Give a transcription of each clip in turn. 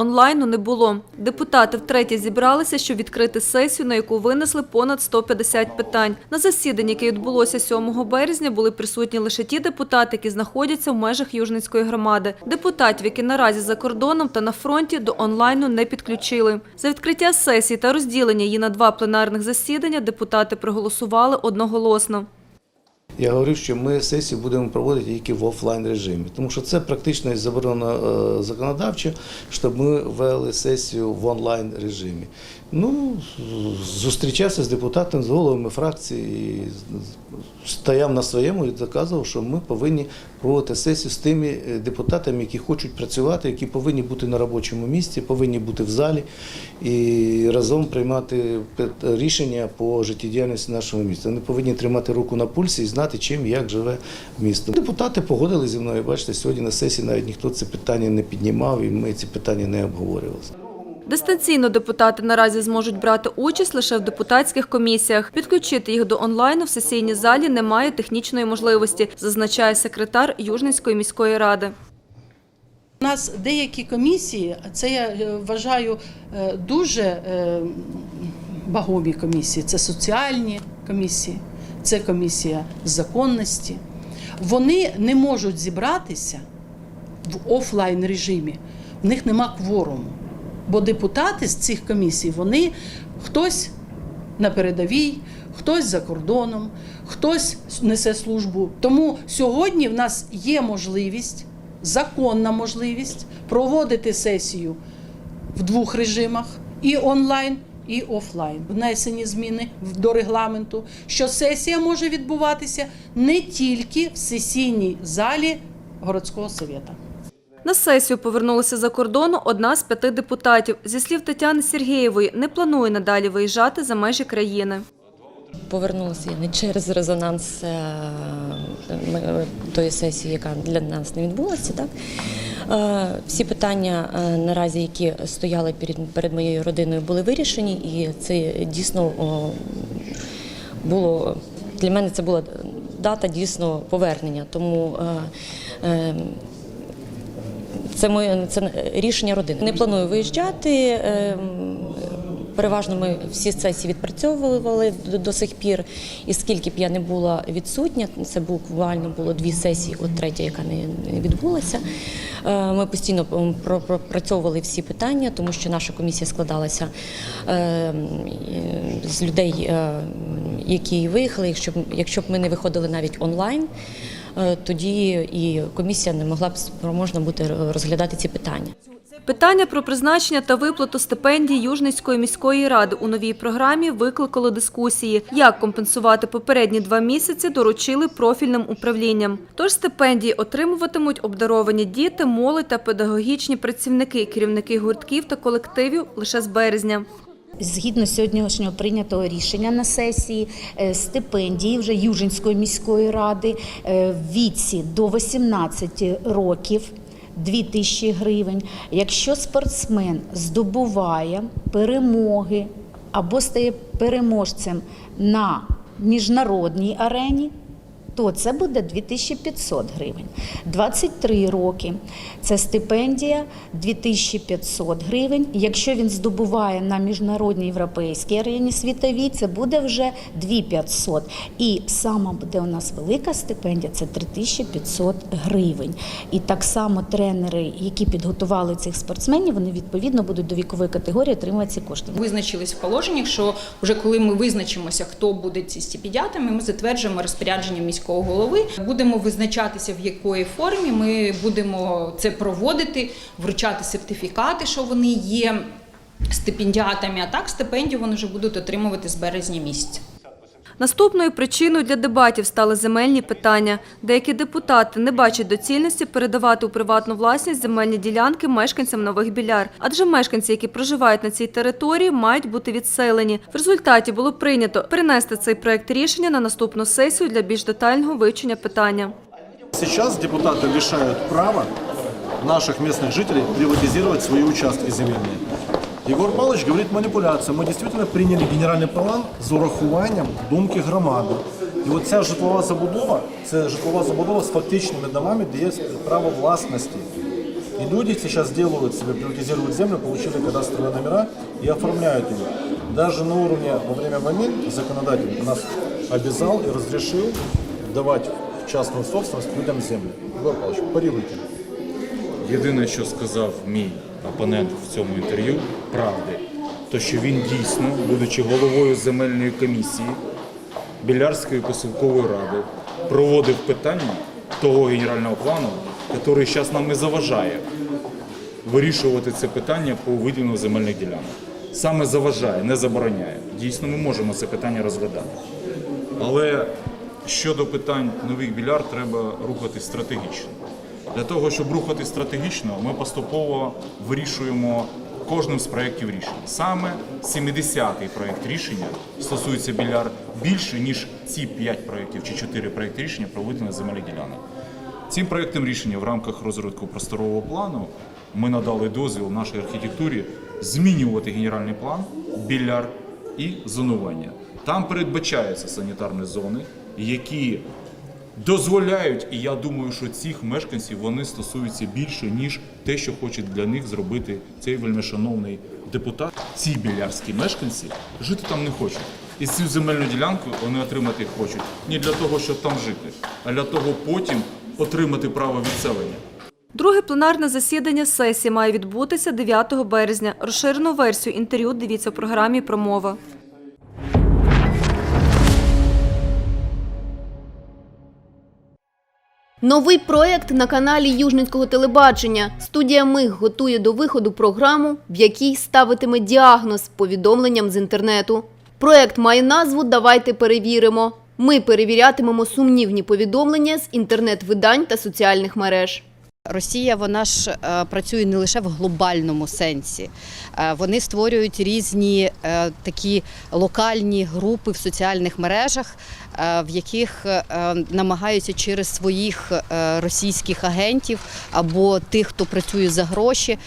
онлайну не було. Депутати втретє зібралися, щоб відкрити сесію, на яку винесли понад 150 питань. На засіданні, яке відбулося 7 березня, були присутні лише ті депутати, які знаходяться в межах Южницької громади. Депутатів, які наразі за кордоном та на фронті, до онлайну не підключили. За відкриття сесії та розділення її на два пленарних засідання депутати проголосували одноголосно. Я говорив, що ми сесію будемо проводити тільки в офлайн режимі, тому що це практично заборонено е, законодавчо, щоб ми вели сесію в онлайн режимі. Ну, зустрічався з депутатами, з головами фракції, стояв на своєму і доказував, що ми повинні проводити сесію з тими е, депутатами, які хочуть працювати, які повинні бути на робочому місці, повинні бути в залі і разом приймати рішення по життєдіяльності нашого міста. Вони повинні тримати руку на пульсі і знати, чим як живе місто. Депутати погодили зі мною. Бачите, сьогодні на сесії навіть ніхто це питання не піднімав, і ми ці питання не обговорювали. Дистанційно депутати наразі зможуть брати участь лише в депутатських комісіях. Підключити їх до онлайну в сесійній залі немає технічної можливості, зазначає секретар Южницької міської ради. У нас деякі комісії, а це я е, вважаю е, дуже е, вагомі комісії. Це соціальні комісії, це комісія законності. Вони не можуть зібратися в офлайн режимі. В них нема кворуму. Бо депутати з цих комісій, вони хтось на передовій, хтось за кордоном, хтось несе службу. Тому сьогодні в нас є можливість, законна можливість проводити сесію в двох режимах і онлайн. І офлайн внесені зміни в- до регламенту, що сесія може відбуватися не тільки в сесійній залі городського совєта. На сесію повернулася за кордону одна з п'яти депутатів. Зі слів Тетяни Сергієвої, не планує надалі виїжджати за межі країни. Повернулася я не через резонанс е, тої сесії, яка для нас не відбулася. Так? Е, Всі питання е, наразі, які стояли перед, моєю родиною, були вирішені, і це дійсно було для мене це була дата дійсно повернення. Тому е, це моє це рішення родини. Не планую виїжджати. Переважно ми всі сесії відпрацьовували до, до сих пір. І скільки б я не була відсутня, це буквально було дві сесії, от третя, яка не відбулася. Е, Ми постійно пропрацьовували всі питання, тому що наша комісія складалася е, з людей, е, які виїхали. Якщо якщо б ми не виходили навіть онлайн, тоді і комісія не могла б спроможна бути розглядати ці питання. Питання про призначення та виплату стипендій Южницької міської ради у новій програмі викликало дискусії. Як компенсувати попередні два місяці, доручили профільним управлінням. Тож стипендії отримуватимуть обдаровані діти, молодь та педагогічні працівники, керівники гуртків та колективів лише з березня. Згідно сьогоднішнього прийнятого рішення на сесії, е, стипендії вже Южинської міської ради е, в віці до 18 років 2 тисячі гривень. Якщо спортсмен здобуває перемоги або стає переможцем на міжнародній арені, то це буде 2500 гривень. 23 роки це стипендія 2500 гривень. Якщо він здобуває на міжнародній європейській арені світовій, це буде вже 2500. І сама буде у нас велика стипендія це 3500 гривень. І так само тренери, які підготували цих спортсменів, вони відповідно будуть до вікової категорії отримувати ці кошти. Визначились в положеннях, що вже коли ми визначимося, хто буде ці стипендіатами, ми затверджуємо розпорядження міського голови. Будемо визначатися, в якої формі ми будемо це проводити, вручати сертифікати, що вони є стипендіатами. А так стипендію вони вже будуть отримувати з березня місяця. Наступною причиною для дебатів стали земельні питання. Деякі депутати не бачать доцільності передавати у приватну власність земельні ділянки мешканцям нових біляр, адже мешканці, які проживають на цій території, мають бути відселені. В результаті було прийнято перенести цей проект рішення на наступну сесію для більш детального вивчення питання. Сейчас депутаты лишают права наших местных жителей приватизировать свои участки земельные. Егор Павлович говорит манипуляция. Ми дійсно прийняли генеральний план з урахуванням думки громади. І от ця житлова забудова це житлова забудова з фактичними домами, де є право власності. И люди сейчас делают себе, приватизируют землю, получили кадастровые номера и оформляют ее. Даже на уровне во время войны законодатель нас обязал и разрешил давать в частную собственность людям землю. Егор Павлович, парируйте. Єдине, що сказав мій опонент в цьому інтерв'ю, правди, то що він дійсно, будучи головою земельної комісії Білярської посілкової ради, проводив питання того генерального плану, який зараз нам і заважає вирішувати це питання по виділенню земельних ділянок. Саме заважає, не забороняє. Дійсно, ми можемо це питання розглядати. Але щодо питань нових біляр треба рухатись стратегічно. Для того, щоб рухатись стратегічно, ми поступово вирішуємо кожним з проєктів рішень. Саме 70-й проєкт рішення стосується біляр більше, ніж ці 5 проєктів чи 4 проєкти рішення про виділення земельних ділянок. Цим проєктом рішення в рамках розвитку просторового плану ми надали дозвіл нашій архітектурі змінювати генеральний план, біляр і зонування. Там передбачаються санітарні зони, які дозволяють, і я думаю, що цих мешканців вони стосуються більше, ніж те, що хоче для них зробити цей вельмишановний депутат. Ці білярські мешканці жити там не хочуть. І цю земельну ділянку вони отримати хочуть не для того, щоб там жити, а для того потім отримати право відселення. Друге пленарне засідання сесії має відбутися 9 березня. Розширену версію інтерв'ю дивіться в програмі «Промова». Новий проєкт на каналі Южницького телебачення. Студія Миг готує до виходу програму, в якій ставитиме діагноз повідомленням з інтернету. Проєкт має назву Давайте перевіримо. Ми перевірятимемо сумнівні повідомлення з інтернет-видань та соціальних мереж. Росія вона ж е, працює не лише в глобальному сенсі. Е, Вони створюють різні е, такі локальні групи в соціальних мережах, в яких намагаються через своїх російських агентів або тих, хто працює за гроші,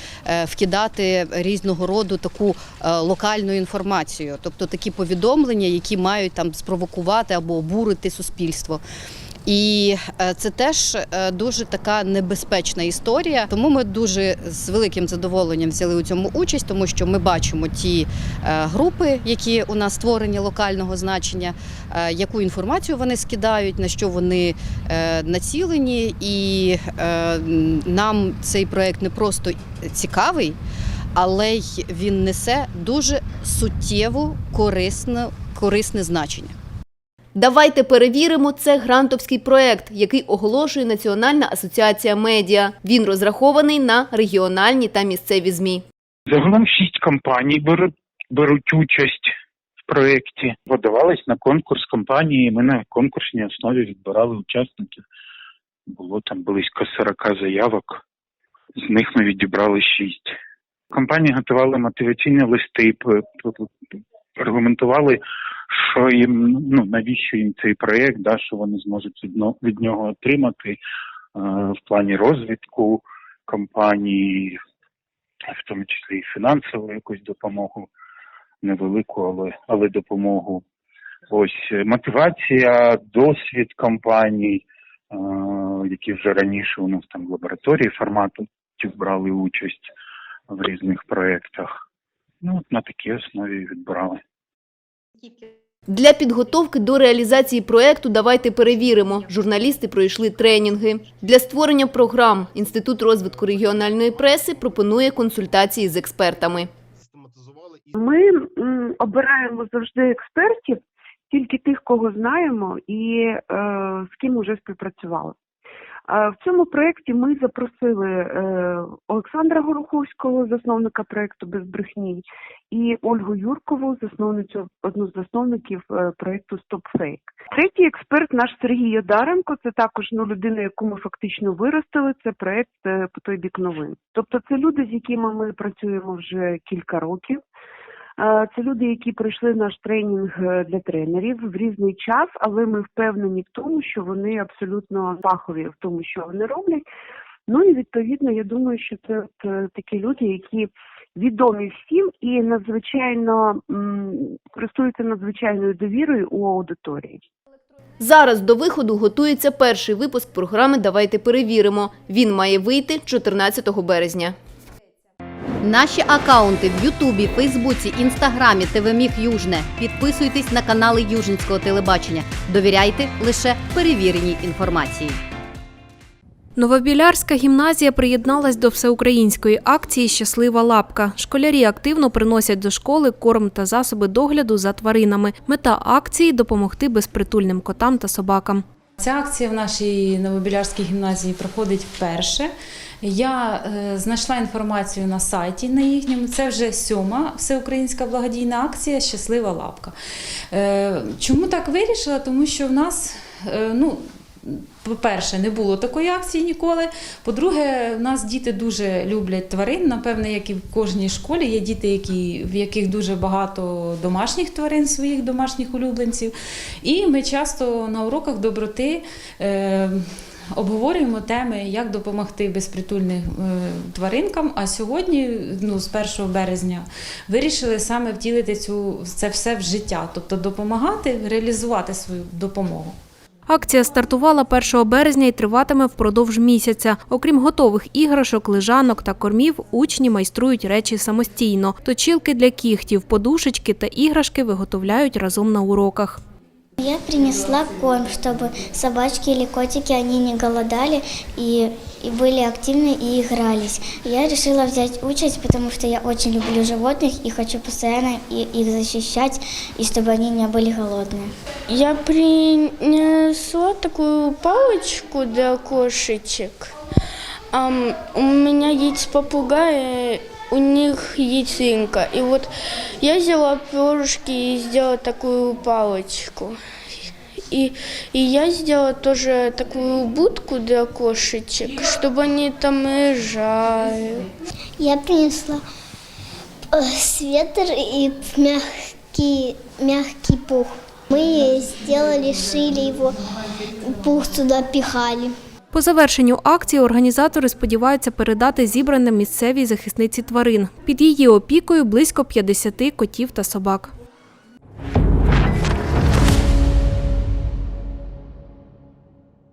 вкидати різного роду таку локальну інформацію, тобто такі повідомлення, які мають там спровокувати або обурити суспільство. І е, це теж е, дуже така небезпечна історія. Тому ми дуже з великим задоволенням взяли у цьому участь, тому що ми бачимо ті е, групи, які у нас створені локального значення, яку інформацію вони скидають, на що вони націлені. І нам цей проект не просто цікавий, але й він несе дуже суттєву корисне, корисне значення. Давайте перевіримо. Це грантовський проєкт, який оголошує Національна асоціація медіа. Він розрахований на регіональні та місцеві змі. Загалом шість компаній беруть, участь в проєкті. Подавались на конкурс компанії. Ми на конкурсній основі відбирали учасників. Було там близько 40 заявок. З них ми відібрали шість. Компанії готували мотиваційні листи, аргументували, що їм ну навіщо їм цей проєкт, да, що вони зможуть від нього отримати е, в плані розвитку компанії, в тому числі і фінансову якусь допомогу, невелику, але, але допомогу. Ось е, мотивація, досвід компаній, е, які вже раніше у нас там в лабораторії формату брали участь в різних проєктах. Ну, от на такій основі відбирали. Для підготовки до реалізації проєкту «Давайте перевіримо». Журналісти пройшли тренінги. Для створення програм Інститут розвитку регіональної преси пропонує консультації з експертами. Ми обираємо завжди експертів, тільки тих, кого знаємо і е, з ким уже співпрацювали. В цьому проєкті ми запросили е, Олександра Гороховського, засновника проєкту Без брехні, і Ольгу Юркову, засновницю одну з засновників е, проєкту Стоп Фейк. Третій експерт наш Сергій Ядаренко. Це також ну, людина, яку ми фактично виростили. Це проєкт е, по той бік новин. Тобто, це люди, з якими ми працюємо вже кілька років. Е, Це люди, які пройшли наш тренінг е, для тренерів в різний час, але ми впевнені в тому, що вони абсолютно фахові в тому, що вони роблять. Ну і відповідно, я думаю, що це е, такі люди, які відомі всім і надзвичайно користуються надзвичайною довірою у аудиторії. Зараз до виходу готується перший випуск програми Давайте перевіримо. Він має вийти 14 березня. Наші акаунти в Ютубі, Фейсбуці, Інстаграмі, ТВ Міг Южне. Підписуйтесь на канали Южницького телебачення. Довіряйте лише перевіреній інформації. Новобілярська гімназія приєдналась до всеукраїнської акції Щаслива лапка. Школярі активно приносять до школи корм та засоби догляду за тваринами. Мета акції допомогти безпритульним котам та собакам. Ця акція в нашій Новобілярській гімназії проходить вперше. Я е, знайшла інформацію на сайті на їхньому. Це вже сьома всеукраїнська благодійна акція Щаслива лапка. Е, чому так вирішила? Тому що в нас, е, ну, по-перше, не було такої акції ніколи. По-друге, в нас діти дуже люблять тварин. Напевне, як і в кожній школі є діти, які, в яких дуже багато домашніх тварин, своїх домашніх улюбленців. І ми часто на уроках доброти. Е, Обговорюємо теми, як допомогти безпритульним е, тваринкам. А сьогодні, ну з 1 березня, вирішили саме втілити цю це все в життя, тобто допомагати реалізувати свою допомогу. Акція стартувала 1 березня і триватиме впродовж місяця. Окрім готових іграшок, лежанок та кормів, учні майструють речі самостійно. Точілки для кігтів, подушечки та іграшки виготовляють разом на уроках. Я принесла корм, щоб собачки или котики, они не голодали и, и были активны и игрались. Я решила взять участь, потому что я очень люблю животных и хочу постоянно их защищать, и чтобы они не были голодные. Я принесла такую палочку для кошечек. Ам, у меня есть попугаи, у них яйцинка. И вот я взяла перышки и сделала такую палочку. И, и я сделала тоже такую будку для кошечек, чтобы они там лежали. Я принесла э, свитер и мягкий, мягкий пух. Мы сделали, шили его, пух туда пихали. По завершенню акції організатори сподіваються передати зібране місцевій захисниці тварин. Під її опікою близько 50 котів та собак.